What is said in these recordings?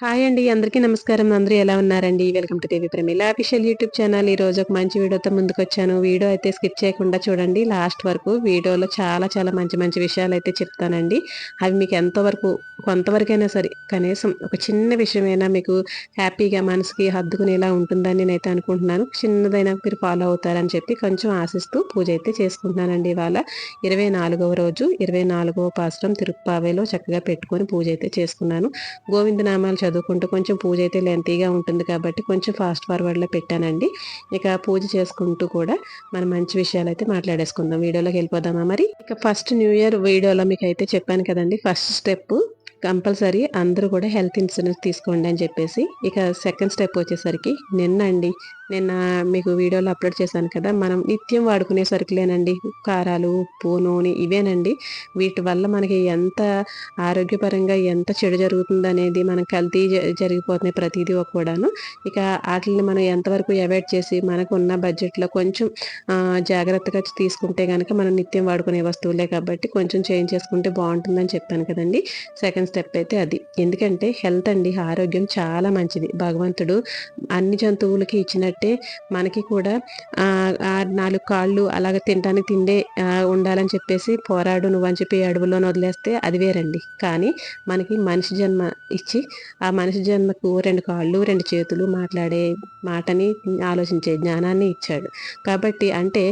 Hi అండి అందరికీ నమస్కారం. అందరూ ఎలా ఉన్నారండి? Welcome to Devi Premila official YouTube channel. ఈ రోజు ఒక మంచి వీడియోతో ముందుకు వచ్చాను వీడియో అయితే స్కిప్ చేయకుండా చూడండి. లాస్ట్ వరకు వీడియోలో చాలా చాలా మంచి మంచి విషయాలు అయితే చెప్తానండి. అవి మీకు ఎంతవరకు కొంతవరకైనా సరే కనీసం ఒక చిన్న విషయమైనా మీకు హ్యాపీగా మనసుకి హద్దుకునేలా ఉంటుందని నేనైతే అనుకుంటున్నాను. చిన్నదైనా మీరు ఫాలో అవుతారని చెప్పి కొంచెం ఆశిస్తూ పూజ అయితే చేసుకుంటున్నానండి ఇవాళ. ఇరవై నాలుగవ రోజు ఇరవై నాలుగవ పాశ్రం తిరుప్పావేలో చక్కగా పెట్టుకొని పూజ అయితే చేసుకున్నాను. గోవిందనామాలు చదువుకుంటూ కొంచెం పూజ అయితే లెంతీగా ఉంటుంది కాబట్టి కొంచెం ఫాస్ట్ ఫార్వర్డ్లో పెట్టానండి. ఇక పూజ చేసుకుంటూ కూడా మనం మంచి విషయాలు అయితే మాట్లాడేసుకుందాం. వీడియోలోకి వెళ్ళిపోదామా మరి? ఇక ఫస్ట్ న్యూ ఇయర్ వీడియోలో మీకు అయితే చెప్పాను కదండి. ఫస్ట్ స్టెప్ కంపల్సరీ అందరూ కూడా హెల్త్ ఇన్సూరెన్స్ తీసుకోండి అని చెప్పేసి ఇక సెకండ్ స్టెప్ వచ్చేసరికి నిన్న అండి నిన్న మీకు వీడియోలో అప్లోడ్ చేశాను కదా మనం నిత్యం వాడుకునే సరుకులేనండి కారాలు ఉప్పు నూనె ఇవేనండి. వీటి వల్ల మనకి ఎంత ఆరోగ్యపరంగా ఎంత చెడు జరుగుతుంది అనేది మనం కల్తీ జరిగిపోతున్నాయి ప్రతిదీ కూడాను. ఇక వాటిని మనం ఎంతవరకు అవాయిడ్ చేసి మనకు ఉన్న బడ్జెట్లో కొంచెం జాగ్రత్తగా తీసుకుంటే కనుక మనం నిత్యం వాడుకునే వస్తువులే కాబట్టి కొంచెం చేంజ్ చేసుకుంటే బాగుంటుందని చెప్పాను కదండి. సెకండ్ స్టెప్ అయితే అది. ఎందుకంటే హెల్త్ అండి ఆరోగ్యం చాలా మంచిది. భగవంతుడు అన్ని జంతువులకి ఇచ్చినట్టే మనకి కూడా నాలుగు కాళ్ళు అలాగ తినడానికి తిండే ఉండాలని చెప్పేసి పోరాడు నువ్వు అని చెప్పి అడవుల్లో వదిలేస్తే అది వేరండి. కానీ మనకి మనిషి జన్మ ఇచ్చి ఆ మనిషి జన్మకు రెండు కాళ్ళు రెండు చేతులు మాట్లాడే మాటని ఆలోచించే జ్ఞానాన్ని ఇచ్చాడు. కాబట్టి అంటే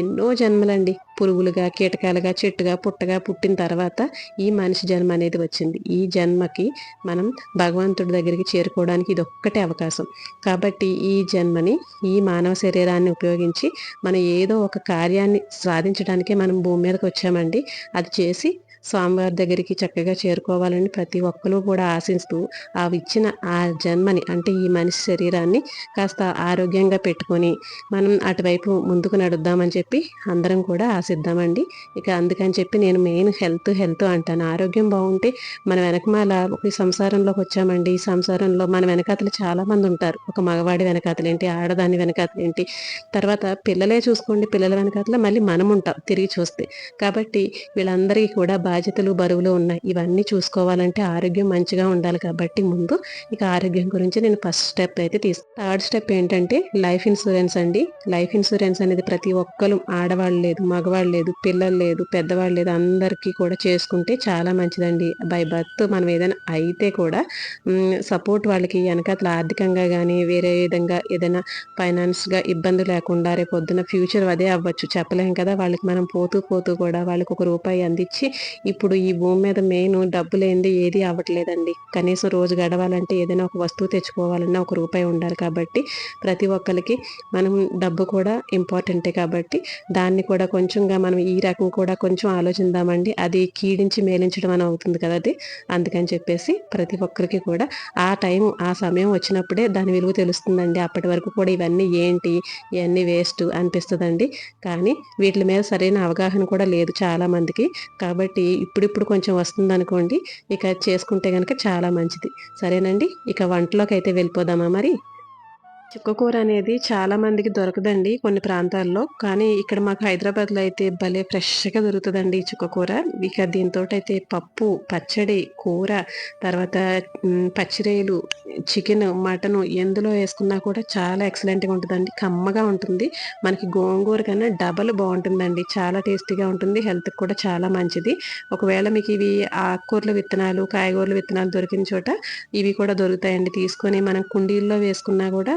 ఎన్నో జన్మలండి. పురుగులుగా కీటకాలుగా చెట్టుగా పుట్టగా పుట్టిన తర్వాత ఈ మనిషి జన్మ అనేది వచ్చింది. ఈ జన్మకి మనం భగవంతుడి దగ్గరికి చేరుకోవడానికి ఇది ఒక్కటే అవకాశం. కాబట్టి ఈ జన్మని ఈ మానవ శరీరాన్ని ఉపయోగించి మనం ఏదో ఒక కార్యాన్ని సాధించడానికే మనం భూమి మీదకి వచ్చామండి. అది చేసి స్వామివారి దగ్గరికి చక్కగా చేరుకోవాలని ప్రతి ఒక్కరూ కూడా ఆశిస్తూ ఆ ఇచ్చిన ఆ జన్మని అంటే ఈ మనిషి శరీరాన్ని కాస్త ఆరోగ్యంగా పెట్టుకొని మనం అటువైపు ముందుకు నడుద్దామని చెప్పి అందరం కూడా ఆశిద్దామండి. ఇక అందుకని చెప్పి నేను మెయిన్ హెల్త్ హెల్త్ అంటాను. ఆరోగ్యం బాగుంటే మన వెనకమాల ఒక సంసారంలోకి వచ్చామండి. ఈ సంసారంలో మన వెనకాతలు చాలా మంది ఉంటారు. ఒక మగవాడి వెనకాతలు ఏంటి ఆడదాని వెనకాతలు ఏంటి తర్వాత పిల్లలే చూసుకోండి పిల్లల వెనకాతల మళ్ళీ మనం ఉంటాం తిరిగి చూస్తే. కాబట్టి వీళ్ళందరికీ కూడా బాధ్యతలు బరువులు ఉన్నాయి. ఇవన్నీ చూసుకోవాలంటే ఆరోగ్యం మంచిగా ఉండాలి కాబట్టి ముందు ఇక ఆరోగ్యం గురించి నేను ఫస్ట్ స్టెప్ అయితే తీసు థర్డ్ స్టెప్ ఏంటంటే లైఫ్ ఇన్సూరెన్స్ అండి. లైఫ్ ఇన్సూరెన్స్ అనేది ప్రతి ఒక్కరు ఆడవాళ్ళు లేదు మగవాళ్ళు లేదు పిల్లలు లేదు పెద్దవాళ్ళు లేదు అందరికీ కూడా చేసుకుంటే చాలా మంచిదండి. బై బర్త్ మనం ఏదైనా అయితే కూడా సపోర్ట్ వాళ్ళకి వెనకాతల ఆర్థికంగా కానీ వేరే విధంగా ఏదైనా ఫైనాన్స్గా ఇబ్బంది లేకుండా రేపు పొద్దున ఫ్యూచర్ అదే అవ్వచ్చు. చెప్పలేం కదా వాళ్ళకి మనం పోతూ పోతూ కూడా వాళ్ళకి ఒక రూపాయి అందించి ఇప్పుడు ఈ భూమి మీద మెయిన్ డబ్బు లేనిది ఏది అవ్వట్లేదండి. కనీసం రోజు గడవాలంటే ఏదైనా ఒక వస్తువు తెచ్చుకోవాలన్నా ఒక రూపాయి ఉండాలి కాబట్టి ప్రతి ఒక్కరికి మనం డబ్బు కూడా ఇంపార్టెంటే కాబట్టి దాన్ని కూడా కొంచెంగా మనం ఈ రకం కూడా కొంచెం ఆలోచిందామండి అది కీడించి మేలించడం అని అవుతుంది కదా అది. అందుకని చెప్పేసి ప్రతి ఒక్కరికి కూడా ఆ టైం ఆ సమయం వచ్చినప్పుడే దాని విలువ తెలుస్తుందండి. అప్పటి వరకు కూడా ఇవన్నీ ఏంటి ఇవన్నీ వేస్ట్ అనిపిస్తుందండి. కానీ వీటి మీద సరైన అవగాహన కూడా లేదు చాలా మందికి కాబట్టి ఇప్పుడిప్పుడు కొంచెం వస్తుంది అనుకోండి ఇక చేసుకుంటే కనుక చాలా మంచిది. సరేనండి ఇక వంటలోకి అయితే వెళ్ళిపోదామా మరి? చుక్కకూర అనేది చాలామందికి దొరకదండి కొన్ని ప్రాంతాల్లో. కానీ ఇక్కడ మాకు హైదరాబాద్లో అయితే భలే ఫ్రెష్గా దొరుకుతుందండి చుక్కకూర ఇక దీంతో అయితే పప్పు పచ్చడి కూర తర్వాత పచ్చిరేలు చికెన్ మటన్ ఎందులో వేసుకున్నా కూడా చాలా ఎక్సలెంట్గా ఉంటుందండి. కమ్మగా ఉంటుంది. మనకి గోంగూర కన్నా డబల్ బాగుంటుందండి. చాలా టేస్టీగా ఉంటుంది. హెల్త్కి కూడా చాలా మంచిది. ఒకవేళ మీకు ఇవి ఆకుకూరల విత్తనాలు కాయగూరల విత్తనాలు దొరికిన చోట ఇవి కూడా దొరుకుతాయండి. తీసుకొని మనం కుండీల్లో వేసుకున్నా కూడా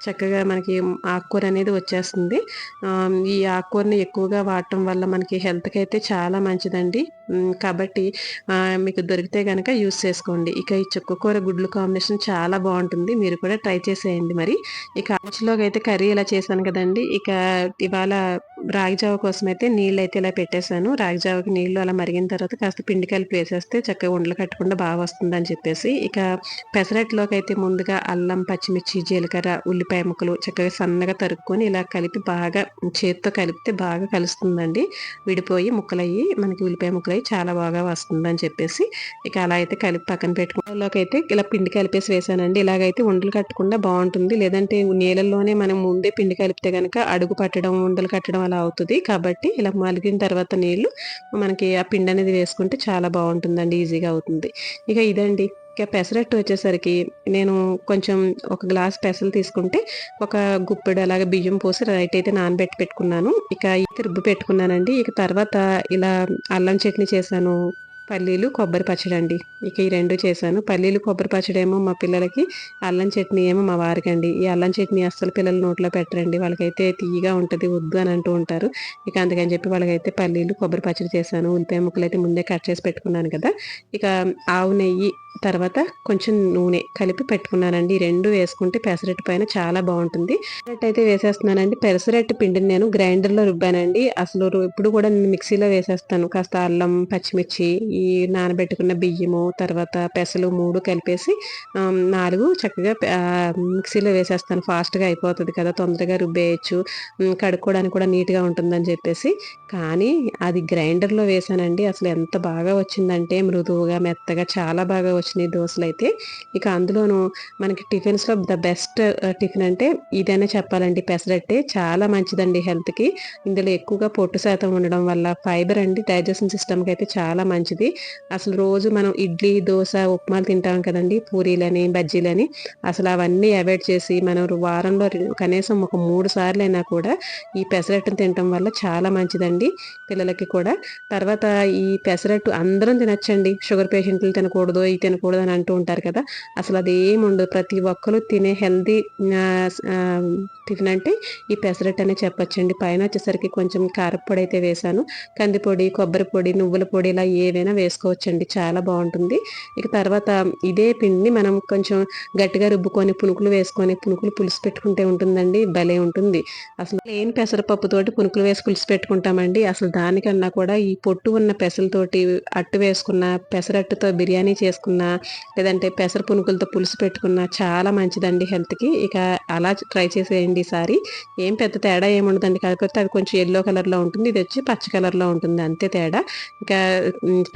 చక్కగా మనకి ఆకుకూర అనేది వచ్చేస్తుంది. ఈ ఆకుకూరని ఎక్కువగా వాడటం వల్ల మనకి హెల్త్కి అయితే చాలా మంచిదండి. కాబట్టి మీకు దొరికితే కనుక యూస్ చేసుకోండి. ఇక ఈ చుక్కకూర గుడ్లు కాంబినేషన్ చాలా బాగుంటుంది. మీరు కూడా ట్రై చేసేయండి మరి. ఇక ఆచిలోకి అయితే కర్రీ ఇలా చేశాను కదండి. ఇక ఇవాళ రాగిజావ కోసం అయితే నీళ్ళు అయితే ఇలా పెట్టేశాను. రాగిజావకి నీళ్ళు అలా మరిగిన తర్వాత కాస్త పిండి కలిపి వేసేస్తే చక్కగా ఉండలు కట్టకుండా బాగా వస్తుందని చెప్పేసి ఇక పెసరట్లోకి అయితే ముందుగా అల్లం పచ్చిమిర్చి జీలకర్ర ఉల్లిపాయ ముక్కలు చక్కగా సన్నగా తరుక్కొని ఇలా కలిపి బాగా చేతితో కలిపితే బాగా కలుస్తుందండి. విడిపోయి ముక్కలయ్యి మనకి ఉల్లిపాయ ముక్కలయ్యి చాలా బాగా వస్తుంది అని చెప్పేసి ఇక అలా అయితే కలిపి పక్కన పెట్టుకోవడంలోకి అయితే ఇలా పిండి కలిపేసి వేసానండి. ఇలాగైతే ఉండలు కట్టకుండా బాగుంటుంది. లేదంటే నీళ్ళల్లోనే మనం ముందే పిండి కలిపితే కనుక అడుగు పట్టడం ఉండలు కట్టడం అలా అవుతుంది. కాబట్టి ఇలా మలిగిన తర్వాత నీళ్ళు మనకి ఆ పిండి అనేది వేసుకుంటే చాలా బాగుంటుందండి. ఈజీగా అవుతుంది. ఇక ఇదండి. ఇక పెసరట్టు వచ్చేసరికి నేను కొంచెం ఒక గ్లాస్ పెసలు తీసుకుంటే ఒక గుప్పెడు అలాగే బియ్యం పోసి రైట్ అయితే నానబెట్టి పెట్టుకున్నాను. ఇక రుబ్బు పెట్టుకున్నానండి. ఇక తర్వాత ఇలా అల్లం చట్నీ చేశాను. పల్లీలు కొబ్బరి పచ్చడి అండి. ఇక ఈ రెండు చేశాను. పల్లీలు కొబ్బరి పచ్చడి ఏమో మా పిల్లలకి అల్లం చట్నీ ఏమో మా వారికి అండి ఈ అల్లం చట్నీ అస్సలు పిల్లలు నోట్లో పెట్టరండి. వాళ్ళకైతే తీయగా ఉంటుంది వద్దు అని అంటూ ఉంటారు. ఇక అందుకని చెప్పి వాళ్ళకైతే పల్లీలు కొబ్బరి పచ్చడి చేశాను. ఉల్లిపాయ ముక్కలు అయితే ముందే కట్ చేసి పెట్టుకున్నాను కదా. ఇక ఆవు నెయ్యి తర్వాత కొంచెం నూనె కలిపి పెట్టుకున్నానండి. రెండు వేసుకుంటే పెసరట్టు పైన చాలా బాగుంటుంది. పెసరట్టు అయితే వేసేస్తున్నానండి. పెసరట్టు పిండిని నేను గ్రైండర్లో రుబ్బానండి. అసలు ఇప్పుడు కూడా నేను మిక్సీలో వేసేస్తాను. కాస్త అల్లం పచ్చిమిర్చి ఈ నానబెట్టుకున్న బియ్యము తర్వాత పెసలు మూడు కలిపేసి నాలుగు చక్కగా మిక్సీలో వేసేస్తాను. ఫాస్ట్గా అయిపోతుంది కదా తొందరగా రుబ్బేయచ్చు. కడుక్కోవడానికి కూడా నీట్గా ఉంటుందని చెప్పేసి. కానీ అది గ్రైండర్లో వేసానండి. అసలు ఎంత బాగా వచ్చిందంటే మృదువుగా మెత్తగా చాలా బాగా వచ్చినాయి దోశలు అయితే ఇక అందులోనూ మనకి టిఫిన్స్లో ద బెస్ట్ టిఫిన్ అంటే ఇదైనా చెప్పాలండి పెసరట్టే చాలా మంచిదండి హెల్త్కి. ఇందులో ఎక్కువగా పొట్టు శాతం ఉండడం వల్ల ఫైబర్ అండి డైజెషన్ సిస్టమ్కి అయితే చాలా మంచిది. అసలు రోజు మనం ఇడ్లీ దోశ ఉప్మాలు తింటాం కదండి పూరీలని బజ్జీలని. అసలు అవన్నీ అవాయిడ్ చేసి మనం వారంలో కనీసం ఒక మూడు సార్లు అయినా కూడా ఈ పెసరట్టును తినటం వల్ల చాలా మంచిదండి పిల్లలకి కూడా. తర్వాత ఈ పెసరట్టు అందరం తినచ్చండి. షుగర్ పేషెంట్లు తినకూడదు ఈ తినకూడదని అని అంటూ ఉంటారు కదా. అసలు అది ఏముండదు ప్రతి ఒక్కరు తినే హెల్దీ టిఫిన్ అంటే ఈ పెసరట్టు అనే చెప్పచ్చండి. పైన వచ్చేసరికి కొంచెం కారపొడి అయితే వేసాను కందిపొడి కొబ్బరి పొడి నువ్వుల పొడి ఇలా ఏవైనా వేసుకోవచ్చండి. చాలా బాగుంటుంది. ఇక తర్వాత ఇదే పిండిని మనం కొంచెం గట్టిగా రుబ్బుకొని పునుకులు వేసుకొని పునుకులు పులుసు పెట్టుకుంటే ఉంటుందండి. భలే ఉంటుంది. అసలు లేని పెసరపప్పుతోటి పునుకులు వేసి పులుసు పెట్టుకుంటామండి. అసలు దానికన్నా కూడా ఈ పొట్టు ఉన్న పెసలతోటి అట్టు వేసుకున్న పెసరట్టుతో బిర్యానీ చేసుకున్న లేదంటే పెసర పునుకులతో పులుసు పెట్టుకున్న చాలా మంచిదండి హెల్త్కి. ఇక అలా ట్రై చేసేయండి ఈసారి ఏం పెద్ద తేడా ఏముండదండి కాకపోతే అది కొంచెం ఎల్లో కలర్లో ఉంటుంది. ఇది వచ్చి పచ్చ కలర్లో ఉంటుంది. అంతే తేడా. ఇంకా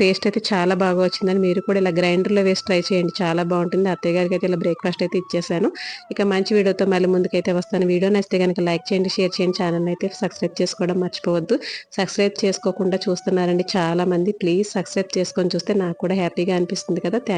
టేస్ట్ అయితే చాలా బాగా వచ్చిందని మీరు కూడా ఇలా గ్రైండర్లో వేసి ట్రై చేయండి. చాలా బాగుంటుంది. అత్తయ్య గారికి అయితే ఇలా బ్రేక్ఫాస్ట్ అయితే ఇచ్చేసాను. ఇక మంచి వీడియోతో మళ్ళీ ముందుకైతే వస్తాను. వీడియో నచ్చితే కనుక లైక్ చేయండి షేర్ చేయండి. ఛానల్ అయితే సబ్స్క్రైబ్ చేసుకోవడం మర్చిపోవద్దు. సబ్స్క్రైబ్ చేసుకోకుండా చూస్తున్నారండి చాలా మంది. ప్లీజ్ సబ్స్క్రైబ్ చేసుకొని చూస్తే నాకు కూడా హ్యాపీగా అనిపిస్తుంది కదా. Thank